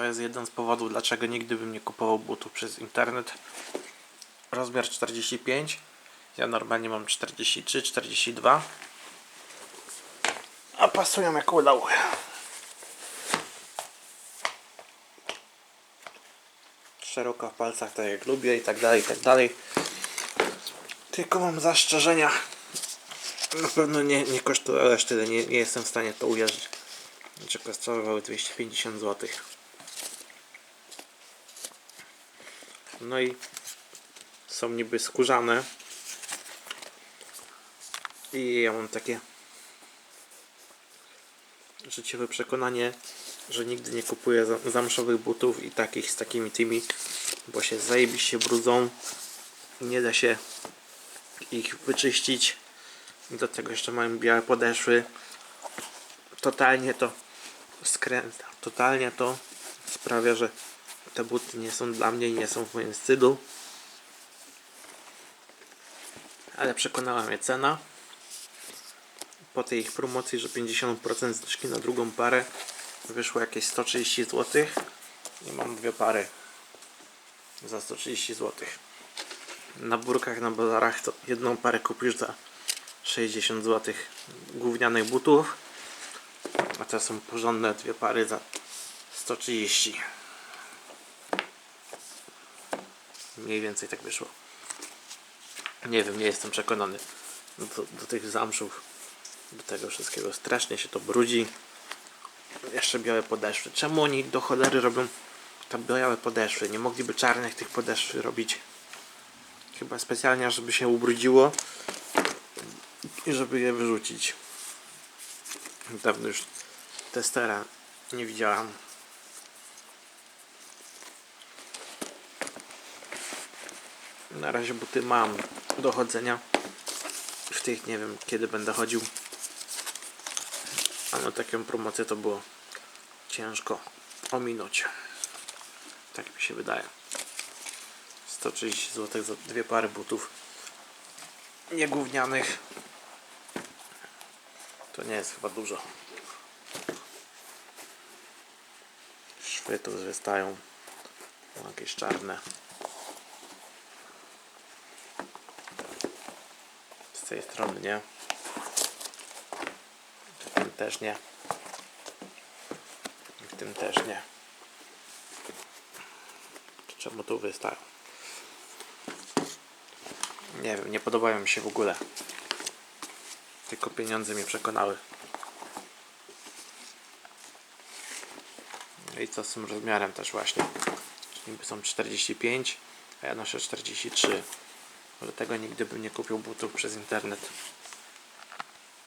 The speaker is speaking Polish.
To jest jeden z powodów, dlaczego nigdy bym nie kupował butów przez internet. Rozmiar 45. Ja normalnie mam 43, 42. A pasują jak ulał. Szeroko w palcach, tak jak lubię i tak dalej, i tak dalej. Tylko mam zastrzeżenia. Na pewno nie, nie kosztuje aż tyle, nie, nie jestem w stanie to uwierzyć. Znaczy kosztowały 250 zł. No i są niby skórzane. I ja mam takie życiowe przekonanie, że nigdy nie kupuję za- zamszowych butów i takich z takimi tymi, bo się zajebiście brudzą nie da się ich wyczyścić. Do tego jeszcze mają białe podeszwy. Totalnie to skręca. Totalnie to sprawia, że te buty nie są dla mnie, nie są w moim stylu. Ale przekonała mnie cena. Po tej ich promocji, że 50% zniżki na drugą parę wyszło jakieś 130 zł. I mam dwie pary za 130 zł. Na burkach, na bazarach to jedną parę kupisz za 60 zł gównianych butów. A to są porządne dwie pary za 130. Mniej więcej tak wyszło. Nie wiem, nie jestem przekonany do, do tych zamszów, do tego wszystkiego. Strasznie się to brudzi. Jeszcze białe podeszwy. Czemu oni do cholery robią te białe podeszwy? Nie mogliby czarnych tych podeszwy robić. Chyba specjalnie, żeby się ubrudziło i żeby je wyrzucić. Dawno już testera nie widziałam. Na razie buty mam do chodzenia. W tych nie wiem kiedy będę chodził. A na taką promocję to było ciężko ominąć. Tak mi się wydaje. 130 zł za dwie pary butów niegównianych. To nie jest chyba dużo. Szwy tu wystają. Jakieś czarne. Tej strony nie. W tym też nie. W tym też nie. Czemu tu wystają? Nie wiem, nie podobają mi się w ogóle. Tylko pieniądze mnie przekonały. No I co z tym rozmiarem też właśnie. Niby są 45, a ja noszę 43. Do tego nigdy bym nie kupił butów przez internet.